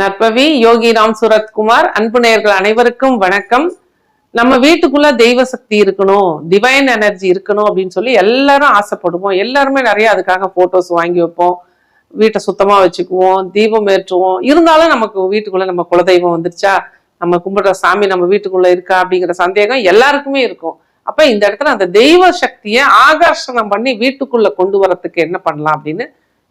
நற்பவி யோகி ராம் சுரத்குமார் அன்பு நேயர்கள் அனைவருக்கும் வணக்கம். நம்ம வீட்டுக்குள்ள தெய்வ சக்தி இருக்கணும் டிவைன் எனர்ஜி இருக்கணும் அப்படின்னு சொல்லி எல்லாரும் ஆசைப்படுவோம். எல்லாருமே நிறைய அதுக்காக போட்டோஸ் வாங்கி வைப்போம். வீட்டை சுத்தமா வச்சுக்குவோம் தீபம் ஏற்றுவோம். இருந்தாலும் நமக்கு வீட்டுக்குள்ள நம்ம குலதெய்வம் வந்துருச்சா? நம்ம கும்பிடுற சாமி நம்ம வீட்டுக்குள்ள இருக்கா அப்படிங்கிற சந்தேகம் எல்லாருக்குமே இருக்கும். அப்ப இந்த இடத்துல அந்த தெய்வ சக்தியை ஆகர்ஷணம் பண்ணி வீட்டுக்குள்ள கொண்டு வரத்துக்கு என்ன பண்ணலாம் அப்படின்னு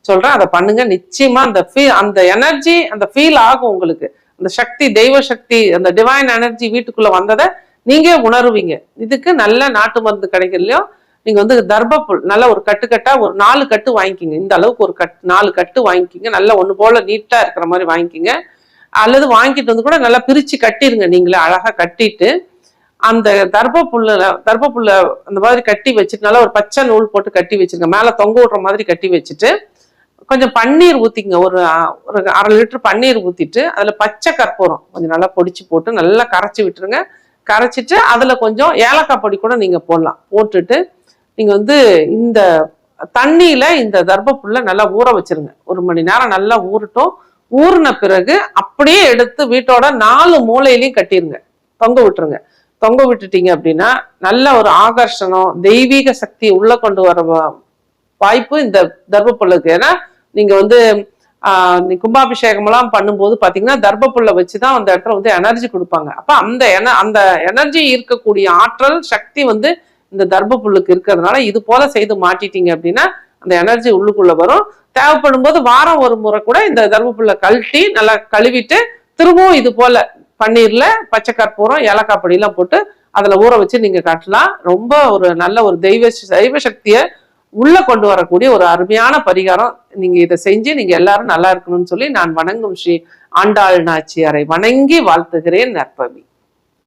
சொல்றேன் அதை பண்ணுங்க. நிச்சயமா அந்த ஃபீல் அந்த எனர்ஜி அந்த ஃபீல் ஆகும் உங்களுக்கு. அந்த சக்தி தெய்வ சக்தி அந்த டிவைன் எனர்ஜி வீட்டுக்குள்ள வந்ததை நீங்க உணருவீங்க. இதுக்கு நல்ல நாட்டு மருந்து கிடைக்கலையோ நீங்க வந்து தர்பப்புல் நல்ல ஒரு கட்டு ஒரு நாலு கட்டு வாங்கிக்கிங்க. இந்த அளவுக்கு ஒரு கட் நாலு கட்டு வாங்கிக்கிங்க. நல்ல ஒண்ணு போல நீட்டா இருக்கிற மாதிரி வாங்கிக்கிங்க. அல்லது வாங்கிட்டு வந்து கூட நல்லா பிரிச்சு கட்டிடுங்க நீங்களே அழகா கட்டிட்டு அந்த தர்பப்புல்ல தர்பப்புல்ல அந்த மாதிரி கட்டி வச்சுட்டு நல்லா ஒரு பச்சை நூல் போட்டு கட்டி வச்சிருங்க. மேல தொங்க விடுற மாதிரி கட்டி வச்சுட்டு கொஞ்சம் பன்னீர் ஊற்றிங்க ஒரு ஒரு அரை லிட்டர் பன்னீர் ஊற்றிட்டு அதில் பச்சை கற்பூரம் கொஞ்சம் நல்லா பொடிச்சு போட்டு நல்லா கரைச்சி விட்டுருங்க. கரைச்சிட்டு அதில் கொஞ்சம் ஏலக்காய் பொடி கூட நீங்கள் போடலாம். போட்டுட்டு நீங்கள் வந்து இந்த தண்ணியில் இந்த தர்பப்புல்ல நல்லா ஊற வச்சிருங்க. ஒரு மணி நேரம் நல்லா ஊறட்டும். ஊறின பிறகு அப்படியே எடுத்து வீட்டோட நாலு மூலையிலையும் கட்டிருங்க. தொங்க விட்டுருங்க. தொங்க விட்டுட்டீங்க அப்படின்னா நல்ல ஒரு ஆகர்ஷணம் தெய்வீக சக்தி உள்ள கொண்டு வர வாய்ப்பு இந்த தர்பப்புல்லுக்கு ஏன்னா நீங்க வந்து ஆஹ் பண்ணும்போது கும்பாபிஷேகம் எல்லாம் பண்ணும்போது பாத்தீங்கன்னா வச்சுதான் அந்த இடத்துல வந்து எனர்ஜி கொடுப்பாங்க. அப்ப அந்த என அந்த எனர்ஜி இருக்கக்கூடிய ஆற்றல் சக்தி வந்து இந்த தர்பப்புல்லுக்கு இருக்கிறதுனால இது போல செய்து மாட்டிட்டீங்க அப்படின்னா அந்த எனர்ஜி உள்ளுக்குள்ள வரும். தேவைப்படும் போது வாரம் ஒரு முறை கூட இந்த தர்பப்புல்ல கழட்டி நல்லா கழுவிட்டு திரும்பவும் இது போல பன்னீர்ல பச்சை கற்பூரம் ஏலக்காய் பொடியெல்லாம் போட்டு அதுல ஊற வச்சு நீங்க கட்டலாம். ரொம்ப ஒரு நல்ல ஒரு தெய்வ தெய்வ சக்தியை உள்ள கொண்டு வரக்கூடிய ஒரு அருமையான பரிகாரம். நீங்க இதை செஞ்சு நீங்க எல்லாரும் நல்லா இருக்கணும்னு சொல்லி நான் வணங்கும் ஸ்ரீ ஆண்டாள் நாச்சியாரை வணங்கி வாழ்த்துகிறேன் நற்பவி.